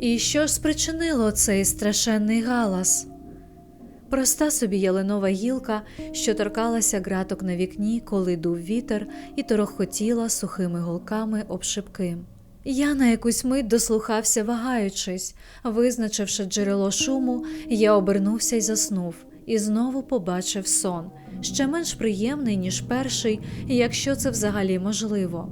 І що ж спричинило цей страшенний галас? Проста собі ялинова гілка, що торкалася ґраток на вікні, коли дув вітер, і торохотіла сухими голками об шибки. Я на якусь мить дослухався, вагаючись, визначивши джерело шуму, я обернувся і заснув, і знову побачив сон, ще менш приємний, ніж перший, якщо це взагалі можливо.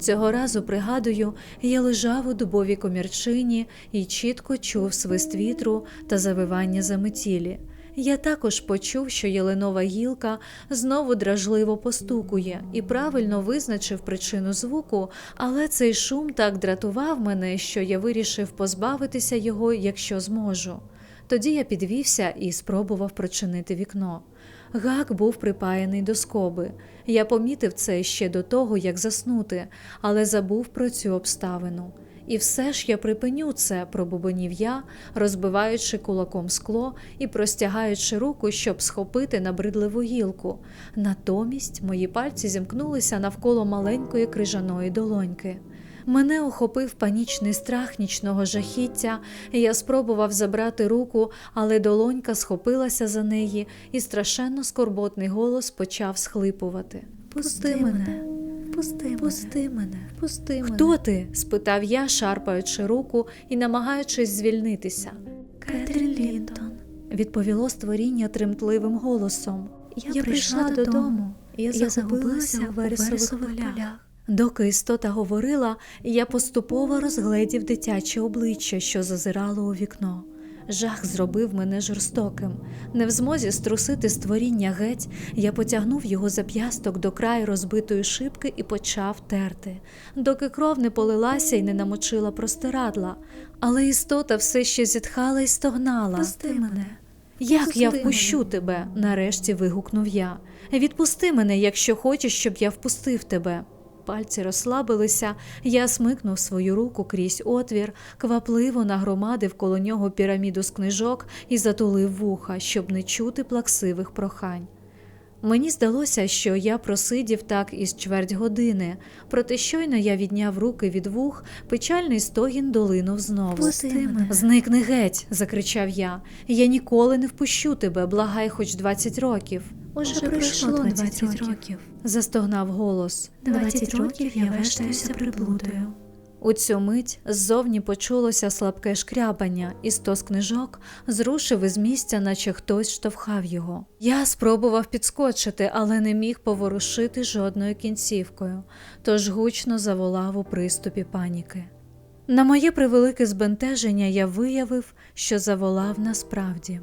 Цього разу, пригадую, я лежав у дубовій комірчині і чітко чув свист вітру та завивання заметілі. Я також почув, що ялинова гілка знову дражливо постукує і правильно визначив причину звуку, але цей шум так дратував мене, що я вирішив позбавитися його, якщо зможу. Тоді я підвівся і спробував прочинити вікно. Гак був припаяний до скоби. Я помітив це ще до того, як заснути, але забув про цю обставину. І все ж я припиню це, пробубонів я, розбиваючи кулаком скло і простягаючи руку, щоб схопити набридливу гілку. Натомість мої пальці зімкнулися навколо маленької крижаної долоньки. Мене охопив панічний страх нічного жахіття, я спробував забрати руку, але долонька схопилася за неї, і страшенно скорботний голос почав схлипувати. Пусти мене, пусти, пусти мене, пусти мене. Хто ти? спитав я, шарпаючи руку і намагаючись звільнитися. Кетрін Лінтон. Відповіло створіння тремтливим голосом. Я, прийшла додому. Я загубилася у вересових полях. Доки істота говорила, я поступово розгледів дитяче обличчя, що зазирало у вікно. Жах зробив мене жорстоким. Не в змозі струсити створіння геть, я потягнув його за п'ясток до краю розбитої шибки і почав терти, доки кров не полилася і не намочила простирадла. Але істота все ще зітхала і стогнала. Пусти мене. Як я Пусти впущу тебе? нарешті вигукнув я. Відпусти мене, якщо хочеш, щоб я впустив тебе. Пальці розслабилися, я смикнув свою руку крізь отвір, квапливо нагромадив коло нього піраміду з книжок і затулив вуха, щоб не чути плаксивих прохань. Мені здалося, що я просидів так із чверть години, проте щойно я відняв руки від вух, печальний стогін долинув знову. Пусти мене. Зникни геть, закричав я. Я ніколи не впущу тебе, благай хоч 20 років. Уже пройшло 20 років. Застогнав голос. 20 років я вештаюся приблудою. У цю мить ззовні почулося слабке шкрябання, і стос книжок зрушив із місця, наче хтось штовхав його. Я спробував підскочити, але не міг поворушити жодною кінцівкою, тож гучно заволав у приступі паніки. На моє превелике збентеження я виявив, що заволав насправді.